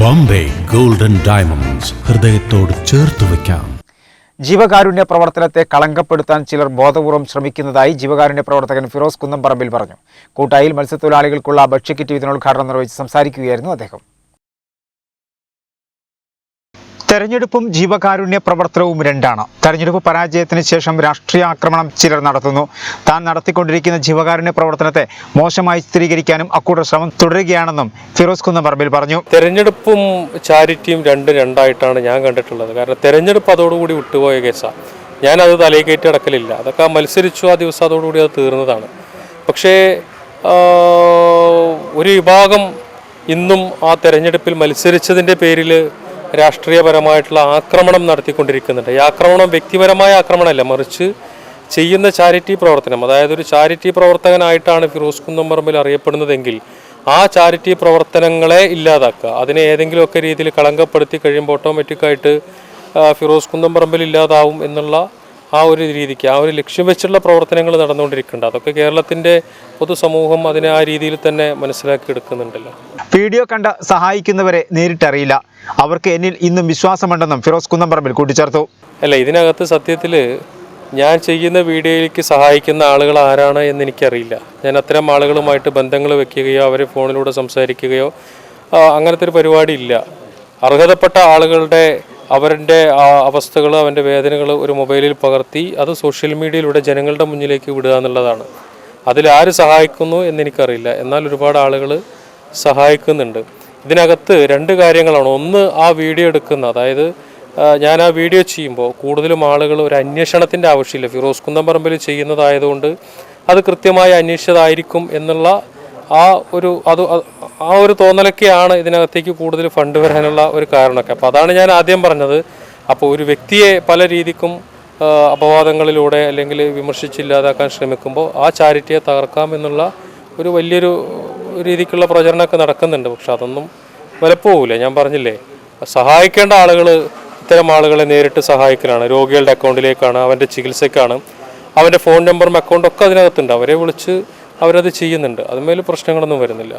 Bombay golden diamonds ഹൃദയത്തോട് ചേർത്ത് വയ്ക്കാം. ജീവകാരുണ്യ പ്രവർത്തനത്തെ കളങ്കപ്പെടുത്താൻ ചിലർ ബോധപൂർവം ശ്രമിക്കുന്നതായി ജീവകാരുണ്യ പ്രവർത്തകൻ ഫിറോസ് കുന്നംപറമ്പിൽ പറഞ്ഞു. കൂട്ടായിൽ മത്സ്യത്തൊഴിലാളികൾക്കുള്ള ഭക്ഷ്യക്കിറ്റ് വിതരണോദ്ഘാടനം നിർവഹിച്ച് സംസാരിക്കുകയായിരുന്നു അദ്ദേഹം. തെരഞ്ഞെടുപ്പും ജീവകാരുണ്യ പ്രവർത്തനവും രണ്ടാണ്. തെരഞ്ഞെടുപ്പ് പരാജയത്തിന് ശേഷം രാഷ്ട്രീയ ആക്രമണം ചിലർ നടത്തുന്നു. താൻ നടത്തിക്കൊണ്ടിരിക്കുന്ന ജീവകാരുണ്യ പ്രവർത്തനത്തെ മോശമായി ചിത്രീകരിക്കാനും അക്കൂട്ടർ ശ്രമം തുടരുകയാണെന്നും ഫിറോസ് കുന്നംപറമ്പിൽ പറഞ്ഞു. തെരഞ്ഞെടുപ്പും ചാരിറ്റിയും രണ്ട് രണ്ടായിട്ടാണ് ഞാൻ കണ്ടിട്ടുള്ളത്. കാരണം തെരഞ്ഞെടുപ്പ് അതോടുകൂടി വിട്ടുപോയ കേസാണ് ഞാനത് തലയിൽ കയറ്റി അടക്കലില്ല അതൊക്കെ മത്സരിച്ചു ആ ദിവസം അതോടുകൂടി അത് തീർന്നതാണ്. പക്ഷേ ഒരു വിഭാഗം ഇന്നും ആ തെരഞ്ഞെടുപ്പിൽ മത്സരിച്ചതിന്റെ പേരിൽ രാഷ്ട്രീയപരമായിട്ടുള്ള ആക്രമണം നടത്തിക്കൊണ്ടിരിക്കുന്നുണ്ട്. ഈ ആക്രമണം വ്യക്തിപരമായ ആക്രമണമല്ല മറിച്ച് ചെയ്യുന്ന ചാരിറ്റി പ്രവർത്തനം. അതായത് ഒരു ചാരിറ്റി പ്രവർത്തകനായിട്ടാണ് ഫിറോസ് കുന്നംപറമ്പിൽ അറിയപ്പെടുന്നതെങ്കിൽ ആ ചാരിറ്റി പ്രവർത്തനങ്ങളെ ഇല്ലാതാക്കുക. അതിനെ ഏതെങ്കിലുമൊക്കെ രീതിയിൽ കളങ്കപ്പെടുത്തി കഴിയുമ്പോൾ ഓട്ടോമാറ്റിക്കായിട്ട് ഫിറോസ് കുന്നംപറമ്പിൽ ഇല്ലാതാവും എന്നുള്ള ആ ഒരു രീതിക്ക് ആ ഒരു ലക്ഷ്യം വെച്ചുള്ള പ്രവർത്തനങ്ങൾ നടന്നുകൊണ്ടിരിക്കുന്നുണ്ട്. അതൊക്കെ കേരളത്തിന്റെ പൊതുസമൂഹം അതിനെ ആ രീതിയിൽ തന്നെ മനസ്സിലാക്കി എടുക്കുന്നുണ്ടല്ലോ. വീഡിയോ കണ്ട് സഹായിക്കുന്നവരെ നേരിട്ടറിയില്ല. അവർക്ക് എന്നിൽ ഇന്നും വിശ്വാസമുണ്ടെന്നും ഫിറോസ് കുന്നംപറമ്പിൽ കൂട്ടിച്ചേർത്തു. അല്ല ഇതിനകത്ത് സത്യത്തിൽ ഞാൻ ചെയ്യുന്ന വീഡിയോയിലേക്ക് സഹായിക്കുന്ന ആളുകൾ ആരാണ് എന്ന് എനിക്കറിയില്ല. ഞാൻ അത്തരം ആളുകളുമായിട്ട് ബന്ധങ്ങൾ വെക്കുകയോ അവരെ ഫോണിലൂടെ സംസാരിക്കുകയോ അങ്ങനത്തെ ഒരു പരിപാടി ഇല്ല. അർഹതപ്പെട്ട ആളുകളുടെ അവരുടെ അവസ്ഥകൾ അവന്റെ വേദനകൾ ഒരു മൊബൈലിൽ പകർത്തി അത് സോഷ്യൽ മീഡിയയിലൂടെ ജനങ്ങളുടെ മുന്നിലേക്ക് വിടുക എന്നുള്ളതാണ്. അതിൽ ആര് സഹായിക്കുന്നു എന്നെനിക്കറിയില്ല എന്നാൽ ഒരുപാട് ആളുകൾ സഹായിക്കുന്നുണ്ട്. ഇതിനകത്ത് രണ്ട് കാര്യങ്ങളാണ്. ഒന്ന് ആ വീഡിയോ എടുക്കുന്ന അതായത് ഞാൻ ആ വീഡിയോ ചെയ്യുമ്പോൾ കൂടുതലും ആളുകൾ ഒരു അന്വേഷണത്തിന്റെ ആവശ്യമില്ല. ഫിറോസ് കുന്നംപറമ്പിൽ ചെയ്യുന്നതായതുകൊണ്ട് അത് കൃത്യമായി അന്വേഷിച്ചതായിരിക്കും എന്നുള്ള ആ ഒരു അത് ആ ഒരു തോന്നലൊക്കെയാണ് ഇതിനകത്തേക്ക് കൂടുതൽ ഫണ്ട് വരാനുള്ള ഒരു കാരണമൊക്കെ. അപ്പോൾ അതാണ് ഞാൻ ആദ്യം പറഞ്ഞത്. അപ്പോൾ ഒരു വ്യക്തിയെ പല രീതിക്കും അപവാദങ്ങളിലൂടെ അല്ലെങ്കിൽ വിമർശിച്ചില്ലാതാക്കാൻ ശ്രമിക്കുമ്പോൾ ആ ചാരിറ്റിയെ തകർക്കാം എന്നുള്ള ഒരു വലിയൊരു രീതിക്കുള്ള പ്രചരണമൊക്കെ നടക്കുന്നുണ്ട്. പക്ഷെ അതൊന്നും വിലപ്പോവില്ല ഞാൻ പറഞ്ഞില്ലേ സഹായിക്കേണ്ട ആളുകൾ ഇത്തരം ആളുകളെ നേരിട്ട് സഹായിക്കലാണ്. രോഗികളുടെ അക്കൗണ്ടിലേക്കാണ് അവന്റെ ചികിത്സയ്ക്കാണ് അവന്റെ ഫോൺ നമ്പറും അക്കൗണ്ടും ഒക്കെ അതിനകത്തുണ്ട്. അവരെ വിളിച്ച് അവരത് ചെയ്യുന്നുണ്ട്. അതുമേൽ പ്രശ്നങ്ങളൊന്നും വരുന്നില്ല.